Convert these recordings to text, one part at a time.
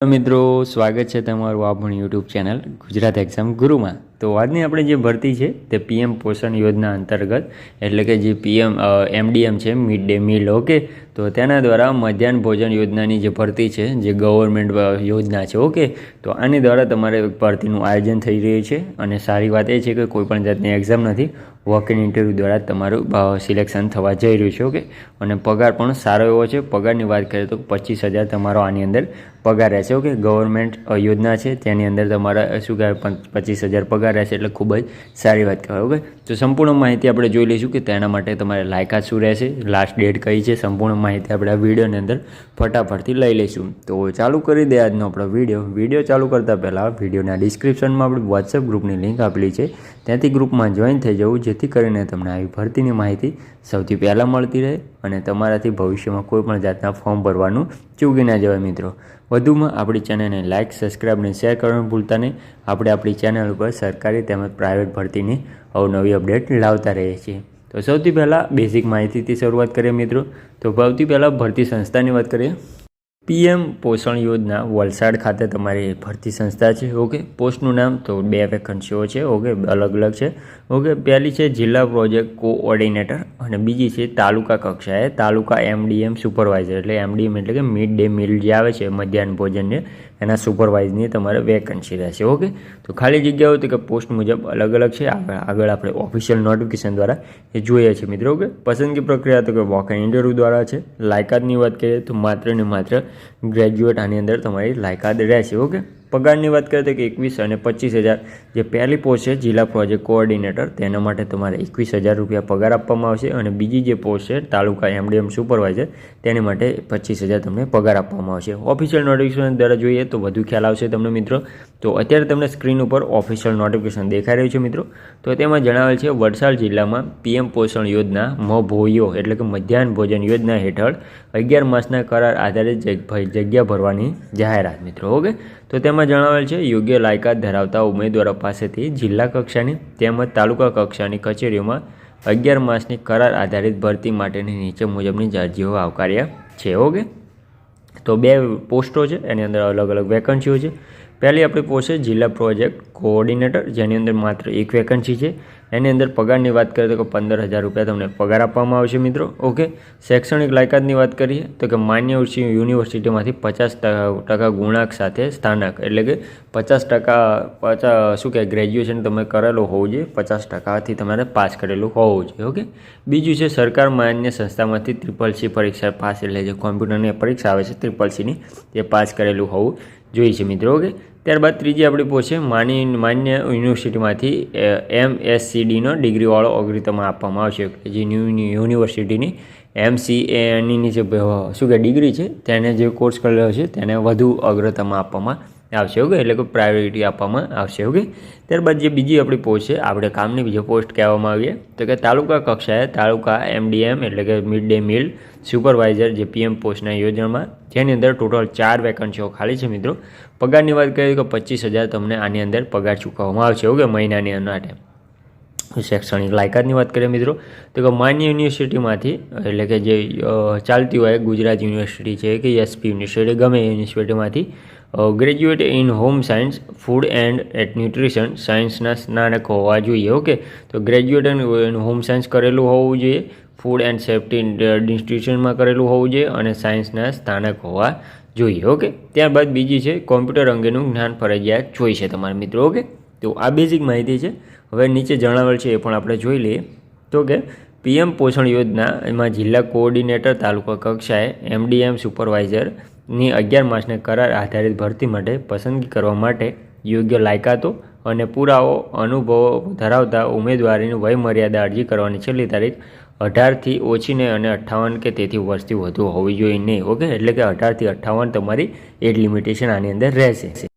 મિત્રો સ્વાગત છે તમારું આપણી યુટ્યુબ ચેનલ ગુજરાત એક્ઝામ ગુરુમાં તો આજની આપણે જે ભરતી છે તે પીએમ પોષણ યોજના અંતર્ગત, એટલે કે જે પીએમ એમડીએમ છે મિડ ડે મીલ ઓકે? તો તેના દ્વારા મધ્યાહન ભોજન યોજનાની જે ભરતી છે, જે ગવર્મેન્ટ યોજના છે, ઓકે? તો આની દ્વારા તમારે ભરતીનું આયોજન થઈ રહ્યું છે અને સારી વાત એ છે કે કોઈપણ જાતની એક્ઝામ નથી વોક ઇન ઇન્ટરવ્યૂ દ્વારા તમારું સિલેક્શન થવા જઈ રહ્યું છે, ઓકે? અને પગાર પણ સારો એવો છે. પગારની વાત કરીએ તો પચીસ હજાર તમારો આની અંદર પગાર રહેશે, ઓકે? ગવર્મેન્ટ યોજના છે, તેની અંદર તમારા શું કહેવાય પચીસ હજાર પગાર રહેશે એટલે ખૂબ જ સારી વાત કહેવાય, ઓકે? તો સંપૂર્ણ માહિતી આપણે જોઈ લઈશું કે તેના માટે તમારે લાયકાત શું રહેશે લાસ્ટ ડેટ કઈ છે, સંપૂર્ણ માહિતી આપણે આ વિડીયોની અંદર ફટાફટથી લઈ લઈશું. તો ચાલુ કરી દે આજનો આપણો વીડિયો. વીડિયો ચાલુ કરતાં પહેલાં વિડીયોના ડિસ્ક્રિપ્શનમાં આપણે વોટ્સએપ ગ્રુપની લિંક આપેલી છે. ત્યાંથી ગ્રુપમાં જોઈન થઈ જવું, જેથી કરીને તમને આવી ભરતીની માહિતી સૌથી પહેલાં મળતી રહે અને તમારાથી ભવિષ્યમાં કોઈ પણ જાતના ફોર્મ ભરવાનું ચૂકી ના જવાય, મિત્રો. વધુમાં આપણી ચેનલને લાઇક સબસ્ક્રાઇબ અને શેર કરવાનું ભૂલતા નહીં. આપણે આપણી ચેનલ ઉપર સરકારી તેમજ પ્રાઇવેટ ભરતીની અવનવી અપડેટ લાવતા રહીએ છીએ. તો સૌથી પહેલાં બેઝિક માહિતીથી શરૂઆત કરીએ મિત્રો. તો સૌથી પહેલાં ભરતી સંસ્થાની વાત કરીએ. પીએમ પોષણ યોજના વલસાડ ખાતે તમારી ભરતી સંસ્થા છે. ઓકે, પોસ્ટનું નામ તો બે વેકન્સીઓ છે. ઓકે, અલગ અલગ છે. ઓકે, પહેલી છે જિલ્લા પ્રોજેક્ટ કોઓર્ડિનેટર અને બીજી છે તાલુકા કક્ષાએ. તાલુકા એમડીએમ સુપરવાઇઝર એટલે એમડીએમ એટલે કે મિડ ડે મિલ જે આવે છે, મધ્યાહન ભોજનને એના સુપરવાઇઝની તમારે વેકન્સી રહેશે. ઓકે, તો ખાલી જગ્યાઓ તો કે પોસ્ટ મુજબ અલગ અલગ છે. આગળ આગળ આપણે ઓફિશિયલ નોટિફિકેશન દ્વારા એ જોઈએ છીએ મિત્રો. ઓકે, પસંદગી પ્રક્રિયા તો કે વોક ઇન્ટરવ્યૂ દ્વારા છે. લાયકાતની વાત કરીએ તો માત્ર ને માત્ર ગ્રેજ્યુએટ આની અંદર તમારી લાયકાત રહેશે ઓકે? પગારની વાત કરીએ તો કે એકવીસ અને પચીસ હજાર જે પહેલી પોસ્ટ છે, જિલ્લા પ્રોજેક્ટ કોઓર્ડિનેટર, તેના માટે તમારે એકવીસ હજાર રૂપિયા પગાર આપવામાં આવશે અને બીજી જે પોસ્ટ છે, તાલુકા એમડીએમ સુપરવાઇઝર, તેની માટે પચીસ હજાર તમને પગાર આપવામાં આવશે. ઓફિશિયલ નોટિફિકેશન દ્વારા જોઈએ તો વધુ ખ્યાલ આવશે તમને મિત્રો. તો અત્યારે તમને સ્ક્રીન ઉપર ઓફિશિયલ નોટિફિકેશન દેખાઈ રહ્યું છે મિત્રો. તો તેમાં જણાવેલ છે વલસાડ જિલ્લામાં પીએમ પોષણ યોજના મભોયો એટલે કે મધ્યાહન ભોજન યોજના હેઠળ અગિયાર માસના કરાર આધારિત જગ્યા ભરવાની જાહેરાત મિત્રો, ઓકે? તો તેમાં જણાવેલ છે, યોગ્ય લાયકાત ધરાવતા ઉમેદવારો પાસેથી જિલ્લા કક્ષાની તેમજ તાલુકા કક્ષાની કચેરીઓમાં અગિયાર માસની કરાર આધારિત ભરતી માટેની નીચે મુજબની અરજીઓ આવકાર્ય છે, ઓકે? તો બે પોસ્ટો છે, એની અંદર અલગ અલગ વેકન્સીઓ છે. પહેલી આપણી પોસ્ટ છે જિલ્લા પ્રોજેક્ટ કોઓર્ડિનેટર, જેની અંદર માત્ર એક વેકન્સી છે. એની અંદર પગારની વાત કરીએ તો કે પંદર હજાર રૂપિયા તમને પગાર આપવામાં આવશે મિત્રો. ઓકે? શૈક્ષણિક લાયકાતની વાત કરીએ તો કે માન્ય યુનિવર્સિટીમાંથી પચાસ ટકા ગુણાંક સાથે સ્થાનક. એટલે કે પચાસ ટકા પચાસ શું કહેવાય, ગ્રેજ્યુએશન તમે કરેલું હોવું જોઈએ, પચાસ ટકાથી તમારે પાસ કરેલું હોવું જોઈએ. ઓકે? બીજું છે સરકાર માન્ય સંસ્થામાંથી ત્રિપલ સી પરીક્ષા પાસ, એટલે જે કોમ્પ્યુટરની પરીક્ષા આવે છે, ત્રિપલ સીની તે પાસ કરેલું હોવું જોઈએ છે મિત્રો, ઓકે? ત્યારબાદ ત્રીજી આપણી પોસ્ટ માની માન્ય યુનિવર્સિટીમાંથી એમ એસસીડીનો ડિગ્રીવાળો અગ્રિતમાં આપવામાં આવશે જે ન્યૂ યુનિવર્સિટીની એમસી એની જે શું કે ડિગ્રી છે, તેને જે કોર્સ કરેલો છે, તેને વધુ અગ્રતામાં આપવામાં આવશે, ઓકે? એટલે કે પ્રાયોરિટી આપવામાં આવશે, ઓકે? ત્યારબાદ જે બીજી આપણી પોસ્ટ છે, આપણે કામની બીજી પોસ્ટ કહેવામાં આવીએ. તો કે તાલુકા કક્ષાએ તાલુકા એમડીએમ એટલે કે મિડ ડે મિલ સુપરવાઇઝર જે પીએમ પોસ્ટના યોજનામાં, જેની અંદર ટોટલ ચાર વેકન્સીઓ ખાલી છે મિત્રો. પગારની વાત કરીએ તો પચીસ હજાર તમને આની અંદર પગાર ચૂકવવામાં આવશે, ઓકે? મહિનાની માટે. શૈક્ષણિક લાયકાતની વાત કરીએ મિત્રો, તો કે માન્ય યુનિવર્સિટીમાંથી, એટલે કે જે ચાલતી હોય ગુજરાત યુનિવર્સિટી છે કે એસપી યુનિવર્સિટી, ગમે યુનિવર્સિટીમાંથી graduate in home science food and at nutrition સાયન્સના સ્નાનક હોવા જોઈએ, ઓકે? તો ગ્રેજ્યુએટ ઇન હોમ સાયન્સ કરેલું હોવું જોઈએ ફૂડ એન્ડ સેફ્ટી ઇન્સ્ટિટ્યુશનમાં કરેલું હોવું જોઈએ અને સાયન્સના સ્થાનક હોવા જોઈએ, ઓકે? ત્યારબાદ બીજી છે કોમ્પ્યુટર અંગેનું જ્ઞાન ફરજિયાત જોઈ છે તમારા મિત્રો, ઓકે? તો આ બેઝિક માહિતી છે. હવે નીચે જણાવેલ છે એ પણ આપણે જોઈ લઈએ. તો કે, પીએમ પોષણ યોજના એમાં જિલ્લા કોઓર્ડિનેટર તાલુકા કક્ષાએ એમડીએમ સુપરવાઇઝરની અગિયાર માસને કરાર આધારિત ભરતી માટે પસંદગી કરવા માટે યોગ્ય લાયકાતો અને પુરાવો, અનુભવો ધરાવતા ઉમેદવારીની વયમર્યાદા અરજી કરવાની છેલ્લી તારીખ અઢારથી ઓછીને અને અઠ્ઠાવન કે તેથી વર્ષથી વધુ હોવી જોઈએ નહીં, ઓકે? એટલે કે અઢારથી અઠ્ઠાવન તમારી એજ લિમિટેશન આની અંદર રહેશે.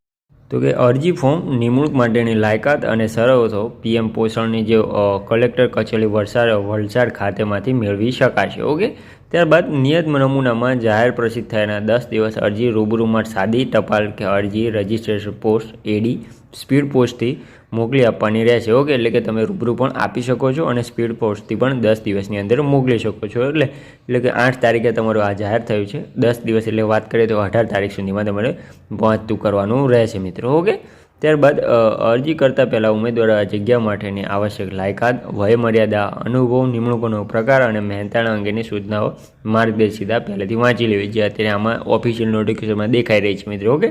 તો કે અરજી ફોર્મ નિમણૂક માટેની લાયકાત અને શરતો પીએમ પોષણની જે કલેક્ટર કચેરી વલસાડ વલસાડ ખાતેમાંથી મેળવી શકાશે, ઓકે? ત્યારબાદ નિયત નમૂનામાં જાહેર પ્રસિદ્ધ થયાના દસ દિવસ અરજી રૂબરૂમાં સાદી ટપાલ કે અરજી રજિસ્ટ્રેશન પોસ્ટ એડી સ્પીડ પોસ્ટથી મોકલી આપવાની રહેશે ઓકે એટલે કે તમે રૂબરૂ પણ આપી શકો છો અને સ્પીડ પોસ્ટથી પણ દસ દિવસની અંદર મોકલી શકો છો. એટલે એટલે કે આઠ તારીખે તમારું આ જાહેર થયું છે. દસ દિવસ એટલે વાત કરીએ તો અઢાર તારીખ સુધીમાં તમારે પહોંચતું કરવાનું રહેશે મિત્રો ઓકે ત્યારબાદ અરજી કરતાં પહેલાં ઉમેદવાર આ જગ્યા માટેની આવશ્યક લાયકાત, વયમર્યાદા, અનુભવ, નિમણૂકોનો પ્રકાર અને મહેનતાણા અંગેની સૂચનાઓ માર્ગદર્શિતા પહેલેથી વાંચી લેવી, જે અત્યારે આમાં ઓફિશિયલ નોટિફિકેશનમાં દેખાઈ રહી છે મિત્રો ઓકે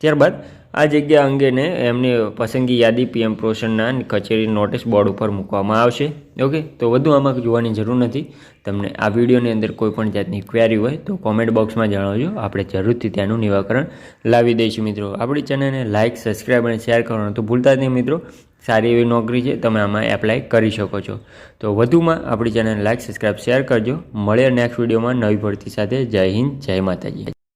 ત્યારબાદ આ જગ્યા અંગેને એમની પસંદગી યાદી પીએમ પોષણના કચેરી નોટિસ બોર્ડ ઉપર મૂકવામાં આવશે. ઓકે? તો વધુ આમાં જોવાની જરૂર નથી. તમને આ વિડીયોની અંદર કોઈપણ જાતની ક્વેરી હોય તો કોમેન્ટ બોક્સમાં જણાવજો. આપણે જરૂરથી તેનું નિરાકરણ લાવી દઈશું મિત્રો. આપણી ચેનલને લાઇક સબસ્ક્રાઈબ અને શેર કરવાનું તો ભૂલતા નહીં મિત્રો. સારી એવી નોકરી છે, તમે આમાં એપ્લાય કરી શકો છો. તો વધુમાં આપણી ચેનલ લાઇક સબસ્ક્રાઈબ શેર કરજો. મળે નેક્સ્ટ વિડીયોમાં નવી ભરતી સાથે. જય હિન્દ, જય માતાજી.